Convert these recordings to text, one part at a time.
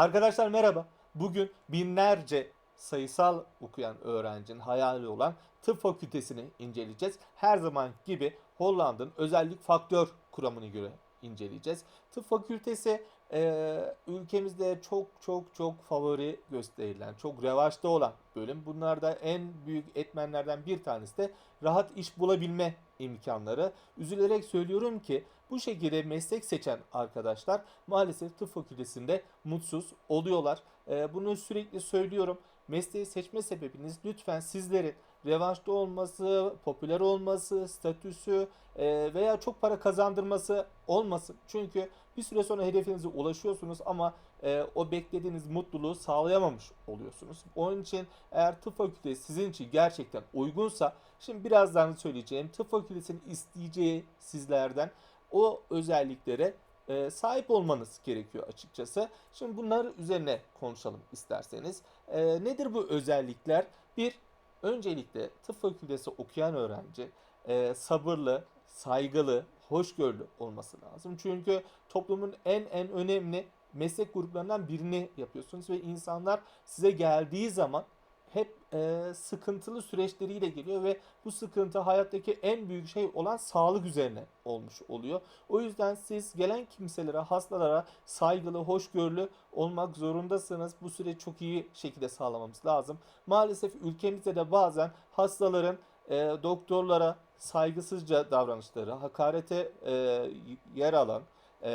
Arkadaşlar merhaba. Bugün binlerce sayısal okuyan öğrencinin hayali olan tıp fakültesini inceleyeceğiz. Her zaman gibi Hollanda'nın özellik faktör kuramını göre inceleyeceğiz. Tıp fakültesi e, ülkemizde çok çok çok favori gösterilen, çok revaçta olan bölüm. Bunlarda en büyük etmenlerden bir tanesi de rahat iş bulabilme imkanları. Üzülerek söylüyorum ki bu şekilde meslek seçen arkadaşlar maalesef tıp fakültesinde mutsuz oluyorlar. Ee, bunu sürekli söylüyorum. Mesleği seçme sebebiniz lütfen sizlerin revaçta olması, popüler olması, statüsü e, veya çok para kazandırması olmasın. Çünkü bir süre sonra hedefinize ulaşıyorsunuz ama e, o beklediğiniz mutluluğu sağlayamamış oluyorsunuz. Onun için eğer tıp fakültesi sizin için gerçekten uygunsa, şimdi birazdan söyleyeceğim tıp fakültesinin isteyeceği sizlerden o özelliklere e, sahip olmanız gerekiyor açıkçası. Şimdi bunlar üzerine konuşalım isterseniz. Nedir bu özellikler? Bir, öncelikle tıp fakültesi okuyan öğrenci e, sabırlı, saygılı, hoşgörülü olması lazım. Çünkü toplumun en en önemli meslek gruplarından birini yapıyorsunuz ve insanlar size geldiği zaman hep e, sıkıntılı süreçleriyle geliyor ve bu sıkıntı hayattaki en büyük şey olan sağlık üzerine olmuş oluyor. O yüzden siz gelen kimselere, hastalara saygılı, hoşgörülü olmak zorundasınız. Bu süreci çok iyi şekilde sağlamamız lazım. Maalesef ülkemizde de bazen hastaların e, doktorlara saygısızca davranışları, hakarete e, yer alan, e,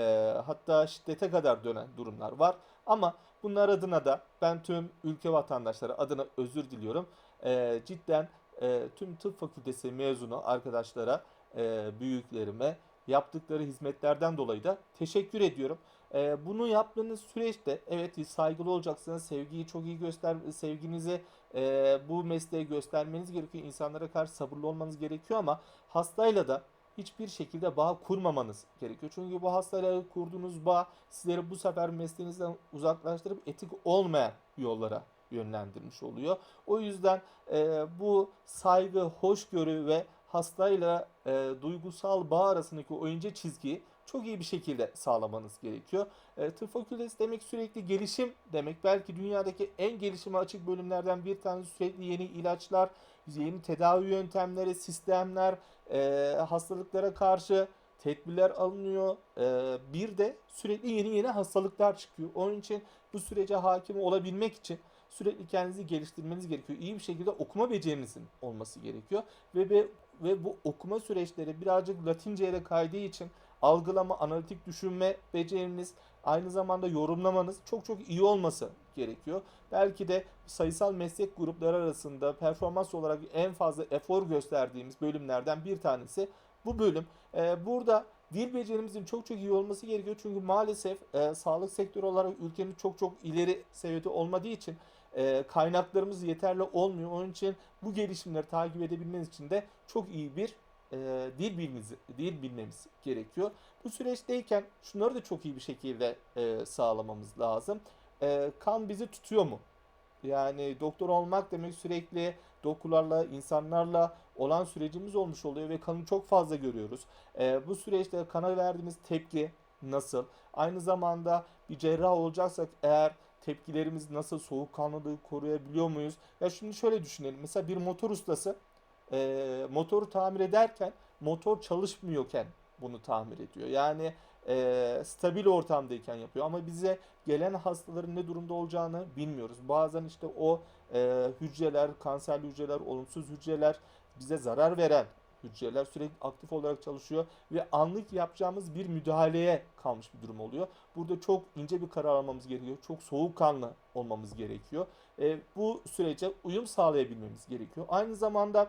hatta şiddete kadar dönen durumlar var. Ama bunlar adına da ben tüm ülke vatandaşları adına özür diliyorum. E, cidden e, tüm tıp fakültesi mezunu arkadaşlara, e, büyüklerime yaptıkları hizmetlerden dolayı da teşekkür ediyorum. E, bunu yaptığınız süreçte evet saygılı olacaksınız. Sevgiyi çok iyi göster, sevginizi e, bu mesleğe göstermeniz gerekiyor. İnsanlara karşı sabırlı olmanız gerekiyor ama hastayla da hiçbir şekilde bağ kurmamanız gerekiyor. Çünkü bu hastayla kurduğunuz bağ sizleri bu sefer mesleğinizden uzaklaştırıp etik olmayan yollara yönlendirmiş oluyor. O yüzden e, bu saygı, hoşgörü ve hastayla e, duygusal bağ arasındaki o ince çizgiyi çok iyi bir şekilde sağlamanız gerekiyor. E, tıp fakültesi demek sürekli gelişim demek. Belki dünyadaki en gelişime açık bölümlerden bir tanesi sürekli yeni ilaçlar, yeni tedavi yöntemleri, sistemler, e, hastalıklara karşı tedbirler alınıyor. E, bir de sürekli yeni yeni hastalıklar çıkıyor. Onun için bu sürece hakim olabilmek için sürekli kendinizi geliştirmeniz gerekiyor. İyi bir şekilde okuma becerinizin olması gerekiyor. Ve ve, ve bu okuma süreçleri birazcık Latince'ye de kaydığı için algılama, analitik düşünme beceriniz, aynı zamanda yorumlamanız çok çok iyi olması gerekiyor. Belki de sayısal meslek grupları arasında performans olarak en fazla efor gösterdiğimiz bölümlerden bir tanesi bu bölüm. Ee, burada dil becerimizin çok çok iyi olması gerekiyor. Çünkü maalesef e, sağlık sektörü olarak ülkemiz çok çok ileri seviyede olmadığı için e, kaynaklarımız yeterli olmuyor. Onun için bu gelişimleri takip edebilmeniz için de çok iyi bir e, dil bilmemiz, dil bilmemiz gerekiyor. Bu süreçteyken şunları da çok iyi bir şekilde e, sağlamamız lazım. E, kan bizi tutuyor mu? Yani doktor olmak demek sürekli dokularla, insanlarla olan sürecimiz olmuş oluyor ve kanı çok fazla görüyoruz. E, bu süreçte kana verdiğimiz tepki nasıl? Aynı zamanda bir cerrah olacaksak eğer tepkilerimiz nasıl, soğukkanlılığı koruyabiliyor muyuz? Ya şimdi şöyle düşünelim. Mesela bir motor ustası e, motoru tamir ederken motor çalışmıyorken bunu tamir ediyor. Yani e, stabil ortamdayken yapıyor ama bize gelen hastaların ne durumda olacağını bilmiyoruz. Bazen işte o e, hücreler, kanserli hücreler, olumsuz hücreler bize zarar veren hücreler sürekli aktif olarak çalışıyor ve anlık yapacağımız bir müdahaleye kalmış bir durum oluyor. Burada çok ince bir karar almamız gerekiyor. Çok soğukkanlı olmamız gerekiyor. E, bu sürece uyum sağlayabilmemiz gerekiyor. Aynı zamanda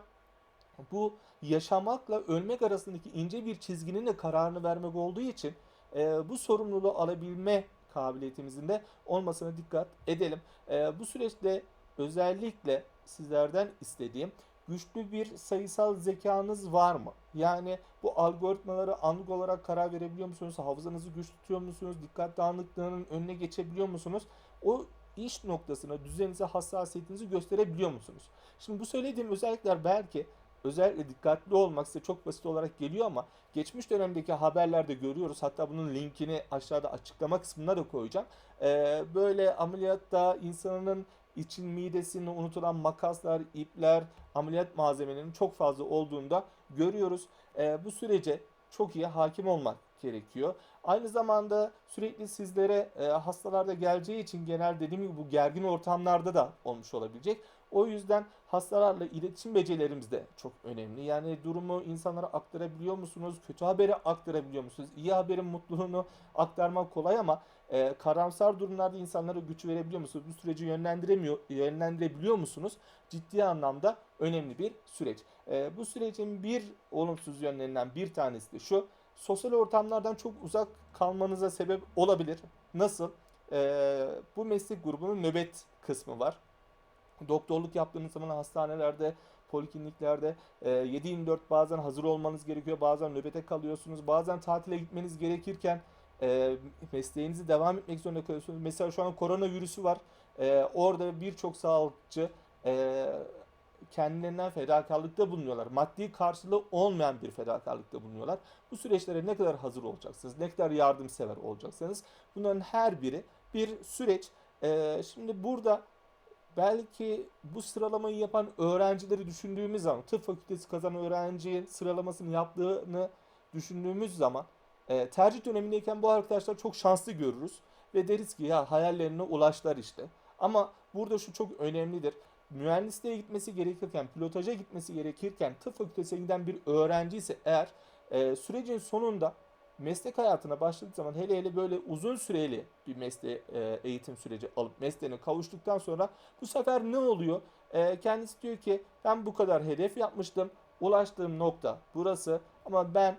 bu yaşamakla ölmek arasındaki ince bir çizginin de kararını vermek olduğu için e, bu sorumluluğu alabilme kabiliyetimizin de olmasına dikkat edelim. E, bu süreçte özellikle sizlerden istediğim güçlü bir sayısal zekanız var mı? Yani bu algoritmaları anlık olarak karar verebiliyor musunuz? Hafızanızı güç tutuyor musunuz? Dikkat dağınıklığının önüne geçebiliyor musunuz? O iş noktasına, düzeninize, hassasiyetinizi gösterebiliyor musunuz? Şimdi bu söylediğim özellikler belki özellikle dikkatli olmak size çok basit olarak geliyor ama geçmiş dönemdeki haberlerde görüyoruz. Hatta bunun linkini aşağıda açıklama kısmına da koyacağım. Ee, böyle ameliyatta insanın için midesinde unutulan makaslar, ipler, ameliyat malzemelerinin çok fazla olduğunda görüyoruz. Ee, bu sürece çok iyi hakim olmak gerekiyor. Aynı zamanda sürekli sizlere e, hastalarda geleceği için genel dediğim gibi bu gergin ortamlarda da olmuş olabilecek. O yüzden hastalarla iletişim becerilerimiz de çok önemli. Yani durumu insanlara aktarabiliyor musunuz? Kötü haberi aktarabiliyor musunuz? İyi haberin mutluluğunu aktarmak kolay ama e, karamsar durumlarda insanlara güç verebiliyor musunuz? Bu süreci yönlendiremiyor, yönlendirebiliyor musunuz? Ciddi anlamda önemli bir süreç. E, bu sürecin bir olumsuz yönlerinden bir tanesi de şu. Sosyal ortamlardan çok uzak kalmanıza sebep olabilir. Nasıl? E, bu meslek grubunun nöbet kısmı var. Doktorluk yaptığınız zaman hastanelerde, polikliniklerde e, 7-24 bazen hazır olmanız gerekiyor. Bazen nöbete kalıyorsunuz. Bazen tatile gitmeniz gerekirken e, mesleğinizi devam etmek zorunda kalıyorsunuz. Mesela şu an koronavirüsü var. E, orada birçok sağlıkçı e, kendilerinden fedakarlıkta bulunuyorlar. Maddi karşılığı olmayan bir fedakarlıkta bulunuyorlar. Bu süreçlere ne kadar hazır olacaksınız, ne kadar yardımsever olacaksınız. Bunların her biri bir süreç. E, şimdi burada belki bu sıralamayı yapan öğrencileri düşündüğümüz zaman, tıp fakültesi kazanan öğrenciye sıralamasını yaptığını düşündüğümüz zaman e, tercih dönemindeyken bu arkadaşlar çok şanslı görürüz ve deriz ki ya hayallerine ulaştılar işte. Ama burada şu çok önemlidir. Mühendisliğe gitmesi gerekirken, pilotaja gitmesi gerekirken tıp fakültesine giden bir öğrenci ise eğer e, sürecin sonunda meslek hayatına başladığı zaman hele hele böyle uzun süreli bir mesleğe e, eğitim süreci alıp mesleğine kavuştuktan sonra bu sefer ne oluyor? E, kendisi diyor ki ben bu kadar hedef yapmıştım. Ulaştığım nokta burası ama ben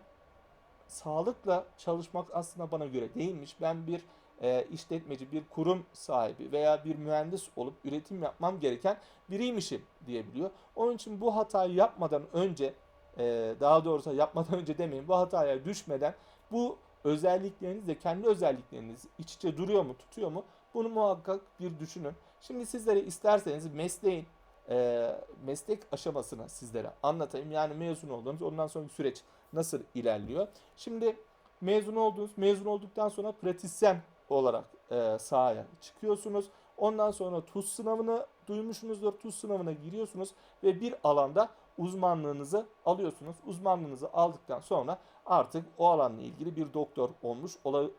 sağlıkla çalışmak aslında bana göre değilmiş. Ben bir e, işletmeci, bir kurum sahibi veya bir mühendis olup üretim yapmam gereken biriymişim diyebiliyor. Onun için bu hatayı yapmadan önce e, daha doğrusu yapmadan önce demeyin bu hataya düşmeden bu özellikleriniz de kendi özellikleriniz iç içe duruyor mu, tutuyor mu? Bunu muhakkak bir düşünün. Şimdi sizlere isterseniz mesleğin e, meslek aşamasını sizlere anlatayım. Yani mezun oldunuz, ondan sonraki süreç nasıl ilerliyor? Şimdi mezun oldunuz, mezun olduktan sonra pratisyen olarak e, sahaya çıkıyorsunuz. Ondan sonra TUS sınavını duymuşsunuzdur. TUS sınavına giriyorsunuz ve bir alanda uzmanlığınızı alıyorsunuz. Uzmanlığınızı aldıktan sonra artık o alanla ilgili bir doktor olmuş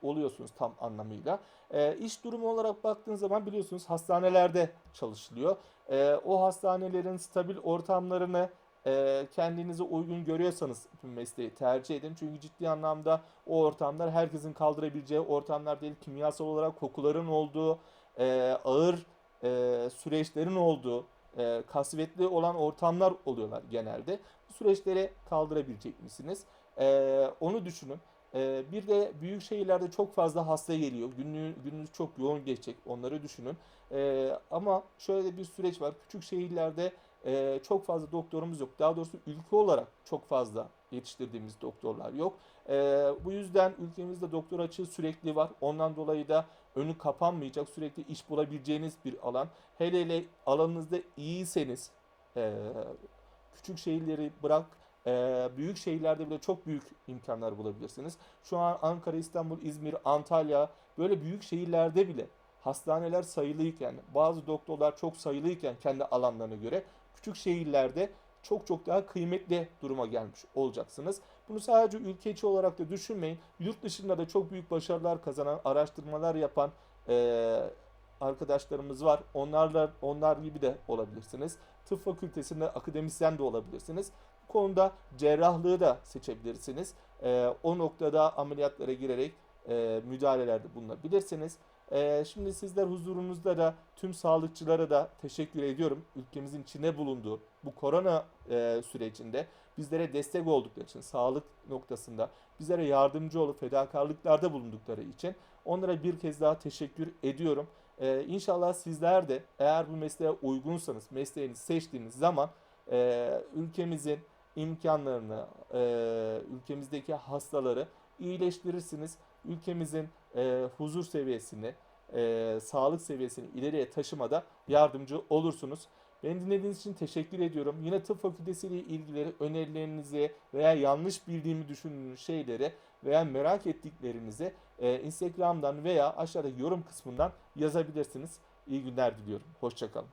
oluyorsunuz tam anlamıyla. E, iş durumu olarak baktığınız zaman biliyorsunuz hastanelerde çalışılıyor. E, o hastanelerin stabil ortamlarını e, kendinize uygun görüyorsanız bu mesleği tercih edin. Çünkü ciddi anlamda o ortamlar herkesin kaldırabileceği ortamlar değil. Kimyasal olarak kokuların olduğu, e, ağır e, süreçlerin olduğu, e, kasvetli olan ortamlar oluyorlar genelde. Bu süreçleri kaldırabilecek misiniz? E, onu düşünün. E, bir de büyük şehirlerde çok fazla hasta geliyor. Günlüğü, gününüz çok yoğun geçecek. Onları düşünün. E, ama şöyle bir süreç var. Küçük şehirlerde e, çok fazla doktorumuz yok. Daha doğrusu ülke olarak çok fazla yetiştirdiğimiz doktorlar yok. E, bu yüzden ülkemizde doktor açığı sürekli var. Ondan dolayı da önü kapanmayacak, sürekli iş bulabileceğiniz bir alan. Hele hele alanınızda iyiyseniz e, küçük şehirleri bırak e, büyük şehirlerde bile çok büyük imkanlar bulabilirsiniz. Şu an Ankara, İstanbul, İzmir, Antalya böyle büyük şehirlerde bile hastaneler sayılıyken, bazı doktorlar çok sayılıyken kendi alanlarına göre küçük şehirlerde çok çok daha kıymetli duruma gelmiş olacaksınız. Bunu sadece ülke içi olarak da düşünmeyin. Yurt dışında da çok büyük başarılar kazanan, araştırmalar yapan e, arkadaşlarımız var. Onlarla onlar gibi de olabilirsiniz. Tıp fakültesinde akademisyen de olabilirsiniz. Bu konuda cerrahlığı da seçebilirsiniz. E, o noktada ameliyatlara girerek e, müdahalelerde bulunabilirsiniz. Ee, şimdi sizler huzurunuzda da tüm sağlıkçılara da teşekkür ediyorum. Ülkemizin içinde bulunduğu bu korona e, sürecinde bizlere destek oldukları için, sağlık noktasında bizlere yardımcı olup fedakarlıklarda bulundukları için onlara bir kez daha teşekkür ediyorum. Ee, inşallah sizler de eğer bu mesleğe uygunsanız, mesleğinizi seçtiğiniz zaman e, ülkemizin imkanlarını, e, ülkemizdeki hastaları iyileştirirsiniz. Ülkemizin e, huzur seviyesini, e, sağlık seviyesini ileriye taşımada yardımcı olursunuz. Beni dinlediğiniz için teşekkür ediyorum. Yine tıp fakültesi ile ilgili önerilerinizi veya yanlış bildiğimi düşündüğünüz şeyleri veya merak ettiklerinizi e, Instagram'dan veya aşağıdaki yorum kısmından yazabilirsiniz. İyi günler diliyorum. Hoşçakalın.